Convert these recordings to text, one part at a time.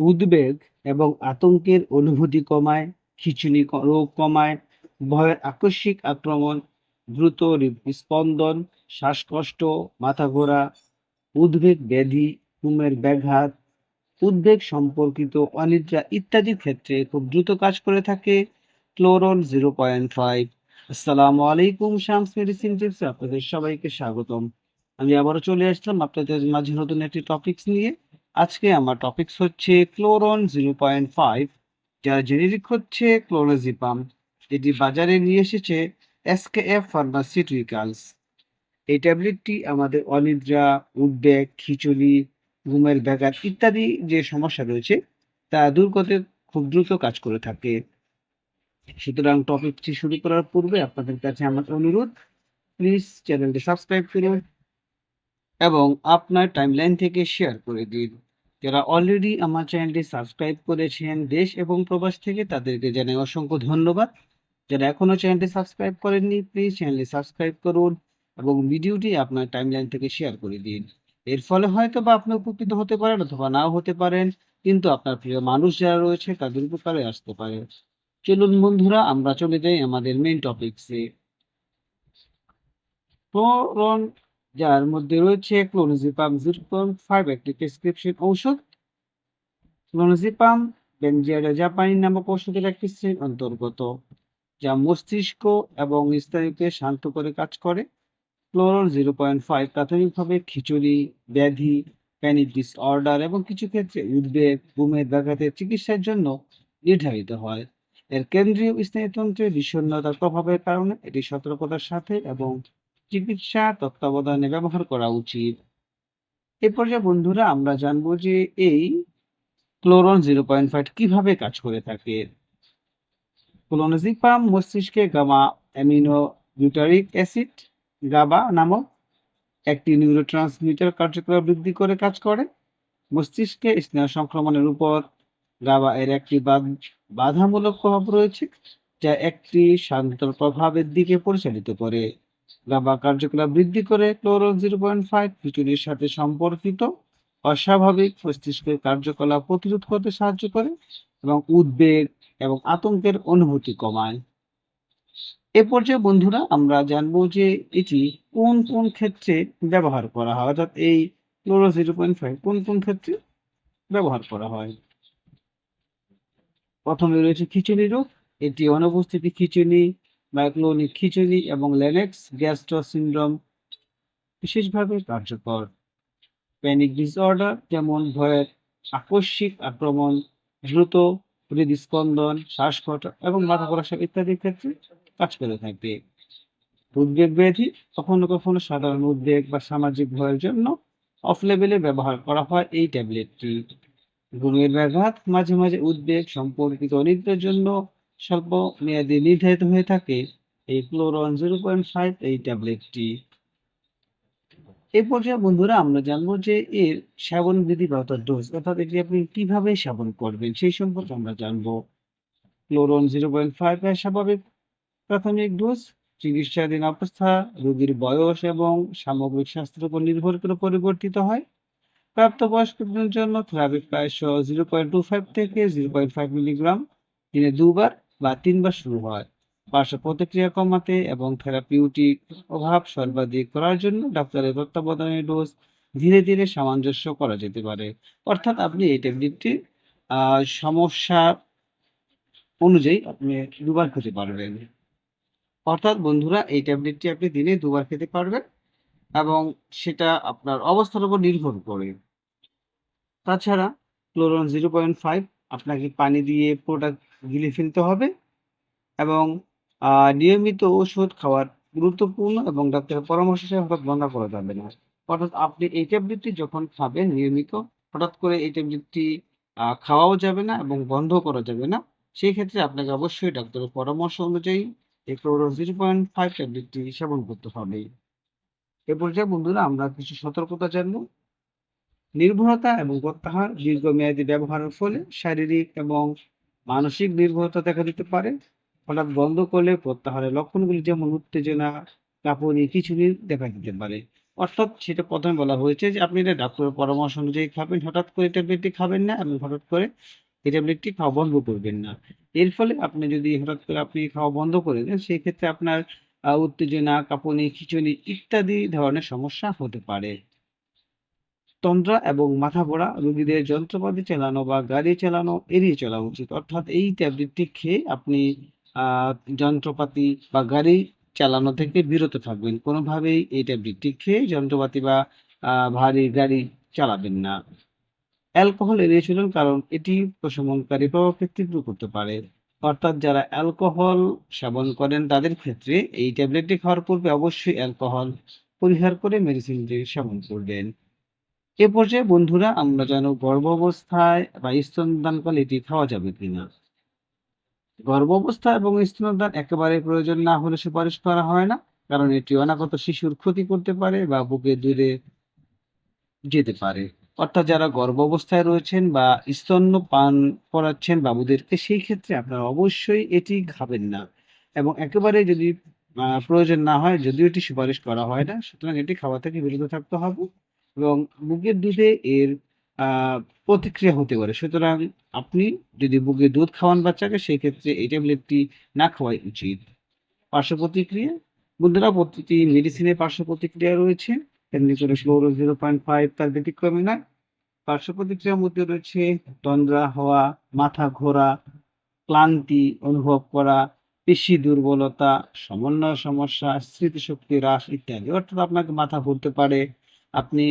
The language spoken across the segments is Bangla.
উদ্বেগ এবং আতঙ্কের অনুভূতি কমায়, খিঁচুনি রোগ কমায়, ভয়ের আকস্মিক আক্রমণ, দ্রুত হৃদস্পন্দন, শ্বাসকষ্ট, মাথা ঘোরা, উদ্বেগ ব্যাধি, ঘুমের ব্যাঘাত, উদ্বেগ সম্পর্কিত অনিদ্রা ইত্যাদির ক্ষেত্রে খুব দ্রুত কাজ করে থাকে ক্লোরন জিরো পয়েন্ট ফাইভ। আসসালামু আলাইকুম শামস মেডিসিন টিপসে আপনাদের সবাইকে স্বাগতম। আমি আবারও চলে আসলাম আপনাদের মাঝে নতুন একটি টপিকস নিয়ে। আজকে আমার টপিকস হচ্ছে ক্লোরন জিরো পয়েন্ট ফাইভ যার জেনেরিক হচ্ছে ক্লোরোজিপাম এটি বাজারে নিয়ে এসেছে এসকেএফ ফার্মাসিউটিক্যালস এই ট্যাবলেটটি আমাদের অনিদ্রা, উদ্বেগ, খিচুড়ি, ঘুমের ব্যাঘাত ইত্যাদি যে সমস্যা রয়েছে, তা দূর করতে খুব দ্রুত কাজ করে থাকে। সুতরাং টপিকটি শুরু করার পূর্বে আপনাদের কাছে আমার অনুরোধ প্লিজ চ্যানেলটি সাবস্ক্রাইব করুন। এবং আপনার টাইমলাইন থেকে শেয়ার করে দিন। যারা অলরেডি আমার চ্যানেলটি সাবস্ক্রাইব করেছেন, দেশ এবং প্রবাস থেকে, তাদেরকে জানাই অসংখ্য ধন্যবাদ। যারা এখনও চ্যানেলটি সাবস্ক্রাইব করেননি প্লিজ চ্যানেলটি সাবস্ক্রাইব করুন এবং ভিডিওটি আপনার টাইমলাইন থেকে শেয়ার করে দিন। এর ফলে হয়তো বা আপনি উপকৃত হতে পারেন অথবা নাও হতে পারেন, কিন্তু আপনার প্রিয় মানুষ যারা রয়েছে, তাদের উপকারে আসতে পারে। চলুন বন্ধুরা, আমরা চলে যাই আমাদের মেইন টপিকসে যার মধ্যে রয়েছে ক্লোনোজিপাম জিরো পয়েন্ট ফাইভ একটি প্রেসক্রিপশন ঔষধ। ক্লোনোজিপাম বেনজিয়ারা জাপানি নামক ঔষধের একটি শ্রেণির অন্তর্গত, যা মস্তিষ্ক এবং স্নায়ুকে শান্ত করে কাজ করে। ক্লোরন জিরো পয়েন্ট ফাইভ প্রাথমিকভাবে খিচুড়ি, ব্যাধি প্যানিক ডিসঅর্ডার এবং কিছু ক্ষেত্রে উদ্বেগ, ঘুমের ব্যাঘাতের চিকিৎসার জন্য নির্ধারিত হয়। এর কেন্দ্রীয় স্নায়ুতন্ত্রের বিষণ্ণতার প্রভাবের কারণে এটি সতর্কতার সাথে এবং চিকিৎসা, তত্ত্বাবধানে ব্যবহার করা উচিত। এ পর্যায়ে বন্ধুরা, আমরা জানব যে এই ক্লোরন জিরো পয়েন্ট ফাইভ কীভাবে কাজ করে থাকে। ক্লোনোজিপাম মস্তিষ্কে gamma amino butyric acid, GABA নামক একটি নিউরোট্রান্সমিটার কার্যকলাপ বৃদ্ধি করে কাজ করে। মস্তিষ্কে স্নেহ সংক্রমণের উপর গাবা এর একটি বাধামূলক প্রভাব রয়েছে, যা একটি শান্ত প্রভাবের দিকে পরিচালিত করে। গাবা কার্যকলাপ বৃদ্ধি করে ক্লোরন জিরো পয়েন্ট ফাইভ খিচুড়ির সাথে সম্পর্কিত অস্বাভাবিক মস্তিষ্কের কার্যকলাপ প্রতিরোধ করতে সাহায্য করে এবং উদ্বেগ এবং আতঙ্কের অনুভূতি কমায়। এ পর্যায়ে বন্ধুরা আমরা জানব যে এটি কোন কোন ক্ষেত্রে ব্যবহার করা হয়, অর্থাৎ এই ক্লোরো জিরো পয়েন্ট ফাইভ কোন কোন ক্ষেত্রে ব্যবহার করা হয়? প্রথমে রয়েছে খিচুড়ি রোগ, এটি অনুপস্থিতি খিচুড়ি মাইক্লোনিক খিচুড়ি এবং লেনেক্স গ্যাস্ট্রো সিন্ড্রোম বিশেষভাবে কার্যকর। প্যানিক ডিসঅর্ডার যেমন ভয়ের আকস্মিক আক্রমণ, দ্রুত হৃদস্পন্দন, শ্বাসকষ্ট এবং মাথা প্রসাব ইত্যাদির ক্ষেত্রে কাজ করে থাকবে উদ্বেগ ব্যাধি কখনো কখনো সাধারণ উদ্বেগ বা সামাজিক ভয়ের জন্য অফ লেভেলে ব্যবহার করা হয় এই ট্যাবলেটটি। ঘুমের ব্যাঘাত, মাঝে মাঝে উদ্বেগ, সম্পর্কিত অনিদ্রার জন্য স্বল্প মেয়াদী নির্ধারিত হয়ে থাকে এই ক্লোরন জিরো পয়েন্ট ফাইভ এই ট্যাবলেটটি। এই পর্যায়ে বন্ধুরা, আমরা জানব যে এর সেবন বিধি বা ডোজ অর্থাৎ এটি আপনি কীভাবে সেবন করবেন সেই সম্পর্কে আমরা জানব। ক্লোরন জিরো পয়েন্ট ফাইভ এর স্বাভাবিক প্রাথমিক ডোজ চিকিৎসাধীন অবস্থা, রোগীর বয়স এবং সামগ্রিক স্বাস্থ্যের উপর নির্ভর করে পরিবর্তিত হয়। প্রাপ্তবয়স্কদের জন্য থেরাপি প্রায়শ জিরো পয়েন্ট টু ফাইভ থেকে জিরো পয়েন্ট ফাইভ মিলিগ্রাম দিনে দুবার বা তিনবার শুরু হয়। পার্শ্ব প্রতিক্রিয়া কমাতে এবং থেরাপিউটিক প্রভাব সর্বাধিক করার জন্য ডাক্তারের তত্ত্বাবধানে ডোজ ধীরে ধীরে সামঞ্জস্য করা যেতে পারে। অর্থাৎ আপনি এই ট্যাবলেটটি সমস্যা অনুযায়ী আপনি দুবার খেতে পারবেন। অর্থাৎ বন্ধুরা, এই ট্যাবলেটটি আপনি দিনে দুবার খেতে পারবেন এবং সেটা আপনার অবস্থার উপর নির্ভর করে। তাছাড়া ক্লোরন জিরো পয়েন্ট ফাইভ আপনাকে পানি দিয়ে পুরোটা গিলে ফেলতে হবে এবং নিয়মিত ওষুধ খাওয়ার গুরুত্বপূর্ণ এবং ডাক্তারের পরামর্শ ছাড়া হঠাৎ বন্ধ করা যাবে না। অর্থাৎ আপনি এই ট্যাবলেটটি যখন খাবেন নিয়মিত, হঠাৎ করে এই ট্যাবলেটটি খাওয়াও যাবে না এবং বন্ধ করা যাবে না। সেই ক্ষেত্রে আপনাকে অবশ্যই ডাক্তারের পরামর্শ অনুযায়ী এই ক্লোরন জিরো পয়েন্ট ফাইভ ট্যাবলেটটি সেবন করতে হবে। এ পর্যায়ে বন্ধুরা আমরা কিছু সতর্কতা জানব। নির্ভরতা এবং প্রত্যাহার দীর্ঘমেয়াদী ব্যবহারের ফলে শারীরিক এবং মানসিক নির্ভরতা দেখা দিতে পারে। হঠাৎ বন্ধ করলে প্রত্যাহারের লক্ষণগুলি যেমন উত্তেজনা কাঁপুনি খিচুড়ি দেখা দিতে পারে। অর্থাৎ সেটা প্রথমে বলা হয়েছে যে আপনি এটা ডাক্তারের পরামর্শ অনুযায়ী খাবেন। হঠাৎ করে ট্যাবলেটটি খাবেন না এবং হঠাৎ করে এই ট্যাবলেটটি খাওয়া বন্ধ করবেন না। এর ফলে আপনি যদি হঠাৎ করে আপনি খাওয়া বন্ধ করে দেন সেই ক্ষেত্রে আপনার উত্তেজনা কাঁপুনি খিঁচুনি ইত্যাদি ধরনের সমস্যা হতে পারে। তন্দ্রা এবং মাথা ঘোরা রোগীদের যন্ত্রপাতি চালানো বা গাড়ি চালানো এড়িয়ে চলা উচিত। অর্থাৎ এই ট্যাবলেটটি খেয়ে আপনি যন্ত্রপাতি বা গাড়ি চালানো থেকে বিরত থাকবেন। কোনোভাবেই এই ট্যাবলেটটি খেয়ে যন্ত্রপাতি বা ভারী গাড়ি চালাবেন না। অ্যালকোহল এড়িয়ে চলুন কারণ এটি প্রশমনকারী প্রভাবকে তীব্র করতে পারে। অর্থাৎ যারা অ্যালকোহল সেবন করেন তাদের ক্ষেত্রে এই ট্যাবলেটটি খাওয়ার পূর্বে অবশ্যই অ্যালকোহল পরিহার করে মেডিসিনটি সেবন করবেন। এ পর্যায়ে বন্ধুরা, আমরা যেন গর্ভ অবস্থায় বা স্তনদানকালে এটি খাওয়া যাবে কিনা। গর্ভ অবস্থা এবং স্তনদান একেবারে প্রয়োজন না হলে সুপারিশ করা হয় না, কারণ এটি অনাগত শিশুর ক্ষতি করতে পারে বা বুকে দূরে যেতে পারে। অর্থাৎ যারা গর্ভ অবস্থায় রয়েছেন বা স্তন্য পান করাচ্ছেন বাবুদেরকে, সেই ক্ষেত্রে আপনারা অবশ্যই এটি খাবেন না। এবং একেবারে যদি প্রয়োজন না হয়, যদিও এটি সুপারিশ করা হয় না, সুতরাং এটি খাওয়া থেকে বিরত থাকতে হবে। এবং বুকের দুধে এর প্রতিক্রিয়া হতে পারে। সুতরাং আপনি যদি বুকের দুধ খাওয়ান বাচ্চাকে সেই ক্ষেত্রে এই ট্যাবলেটটি না খাওয়াই উচিত। পার্শ্ব প্রতিক্রিয়া বন্ধুরা, প্রতিটি মেডিসিনের পার্শ্ব প্রতিক্রিয়া রয়েছে। তেমনি করে জিরো পয়েন্ট ফাইভ তার ব্যতিক্রমে নয়। পার্শ্ব প্রতিক্রিয়ার মধ্যে রয়েছে তন্দ্রা হওয়া, মাথা ঘোরা, ক্লান্তি অনুভব করা, পেশি দুর্বলতা, সমন্বয় সমস্যা, স্মৃতিশক্তি হ্রাস ইত্যাদি। অর্থাৎ আপনাকে মাথা ঘুরতে পারে আপনি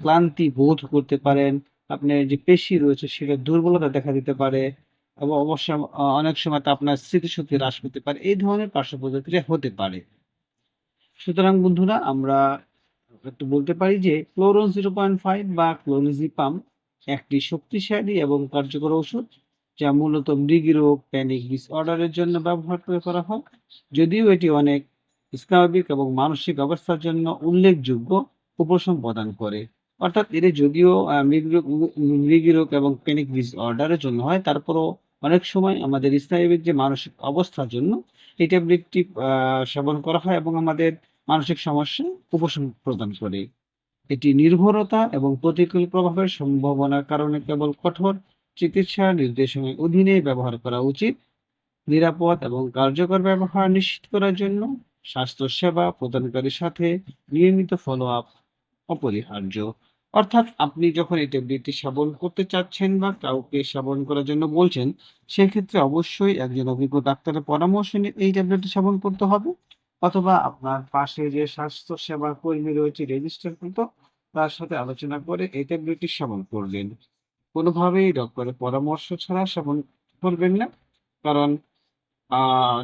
ক্লান্তি বোধ করতে পারেন, আপনার যে পেশি রয়েছে সেটা দুর্বলতা দেখা দিতে পারে এবং অবশ্য অনেক সময় তা আপনার স্মৃতিশক্তি হ্রাস পেতে পারে। এই ধরনের পার্শ্ব প্রতিক্রিয়া হতে পারে। সুতরাং বন্ধুরা, আমরা একটু বলতে পারি যে ক্লোরন জিরো পয়েন্ট ফাইভ বা ক্লোনিজিপাম একটি শক্তিশালী এবং কার্যকর ওষুধ যা মূলত মৃগীরোগ প্যানিক ডিসঅর্ডারের জন্য ব্যবহার করে করা হয়। যদিও এটি অনেক স্নায়বিক এবং মানসিক অবস্থার জন্য উল্লেখযোগ্য। উপশম প্রদান করে। অর্থাৎ এটি যদিও মৃগীরোগ এবং প্যানিক ডিসঅর্ডারের জন্য হয়, তারপরও অনেক সময় আমাদের স্নায়বিক যে মানসিক অবস্থার জন্য এই ট্যাবলেটটি সেবন করা হয় এবং আমাদের মানসিক সমস্যা উপশম প্রদান করে। এটি নির্ভরতা এবং প্রতিকূল প্রভাবের সম্ভাবনার কারণে কেবল কঠোর চিকিৎসা নির্দেশনার অধীনে ব্যবহার করা উচিত। নিরাপদ এবং কার্যকর ব্যবহার নিশ্চিত করার জন্য স্বাস্থ্যসেবা প্রদানকারীর সাথে নিয়মিত ফলো আপ অপরিহার্য। অর্থাৎ আপনি যখন এই ট্যাবলেটটি সেবন করতে চাচ্ছেন বা কাউকে সেবন করার জন্য বলছেন, সেক্ষেত্রে অবশ্যই একজন অভিজ্ঞ ডাক্তারের পরামর্শ নিয়ে এই ট্যাবলেটটি সেবন করতে হবে। অথবা আপনার পাশে যে স্বাস্থ্য সেবা কর্মী রয়েছে রেজিস্টার করতো, তার সাথে আলোচনা করে এই ট্যাবলেটটি সেবন করবেন। কোনোভাবেই ডক্টরের পরামর্শ ছাড়া সেবন করবেন না। কারণ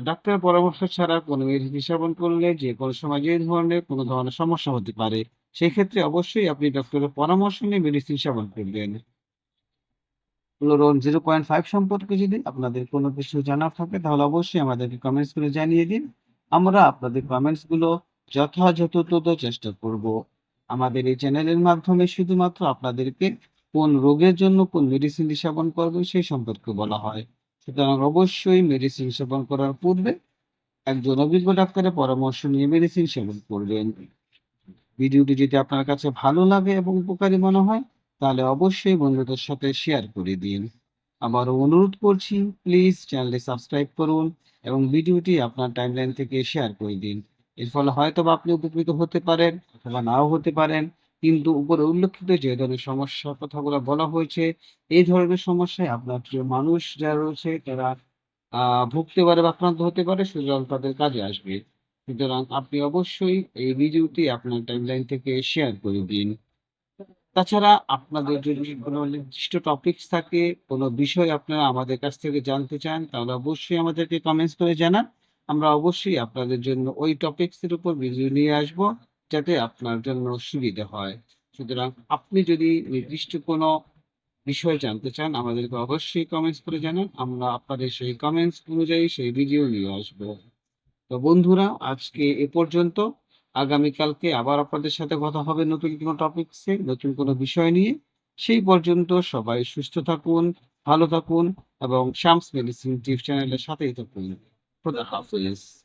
ডাক্তারের পরামর্শ ছাড়া কোনো মেডিসিন সেবন করলে যে কোনো সময় যে ধরনের কোনো ধরনের সমস্যা হতে পারে। সেই ক্ষেত্রে অবশ্যই আপনি ডক্টরের পরামর্শ নিয়ে মেডিসিন সেবন করবেন। ফ্লোরন জিরো পয়েন্ট ফাইভ সম্পর্কে যদি আপনাদের কোনো কিছু জানার থাকে, তাহলে অবশ্যই আমাদেরকে কমেন্টস করে জানিয়ে দিন। আমরা আপনাদের কমেন্টসগুলো তথ্য চেষ্টা করব। আমাদের এই চ্যানেলের মাধ্যমে শুধুমাত্র আপনাদেরকে কোন রোগের জন্য কোন মেডিসিন সেবন করবেন সেই সম্পর্কে বলা হয়। সুতরাং অবশ্যই মেডিসিন সেবন করার পূর্বে একজন অভিজ্ঞ ডাক্তারের পরামর্শ নিয়ে মেডিসিন সেবন করবেন। ভিডিওটি যদি আপনার কাছে ভালো লাগে এবং উপকারী মনে হয়, তাহলে অবশ্যই বন্ধুদের সাথে শেয়ার করে দিন। আবারও অনুরোধ করছি প্লিজ চ্যানেলটি সাবস্ক্রাইব করুন এবং ভিডিওটি আপনার টাইমলাইন থেকে শেয়ার করে দিন। এর ফলে হয়তো আপনি উপকৃত হতে পারেন অথবা নাও হতে পারেন, কিন্তু উপরে উল্লেখিত যে ধরনের সমস্যার কথাগুলো বলা হয়েছে, এই ধরনের সমস্যায় আপনার প্রিয় মানুষ যারা রয়েছে, তারা ভুগতে পারে বা আক্রান্ত হতে পারে সুতরাং তাদের কাজে আসবে। সুতরাং আপনি অবশ্যই এই ভিডিওটি আপনার টাইমলাইন থেকে শেয়ার করে দিন। তাছাড়া আপনাদের যদি কোনো নির্দিষ্ট টপিকস থাকে, কোনো বিষয় আপনারা আমাদের কাছ থেকে জানতে চান, তাহলে অবশ্যই আমাদেরকে কমেন্টস করে জানান। আমরা অবশ্যই আপনাদের জন্য ওই টপিকস এর উপর ভিডিও নিয়ে আসব, যাতে আপনার জন্য সুবিধা হয়। সুতরাং আপনি যদি নির্দিষ্ট কোনো বিষয় জানতে চান, আমাদেরকে অবশ্যই কমেন্টস করে জানান। আমরা আপনাদের সেই কমেন্টস অনুযায়ী সেই ভিডিও নিয়ে আসব। তো বন্ধুরা, আজকে এ পর্যন্ত। আগামীকালকে আবার আপনাদের সাথে কথা হবে নতুন কোনো টপিকসে নতুন কোনো বিষয় নিয়ে। সেই পর্যন্ত সবাই সুস্থ থাকুন, ভালো থাকুন এবং শামস মেডিসিন টিভি চ্যানেলের সাথেই থাকুন। খোদা হাফেজ।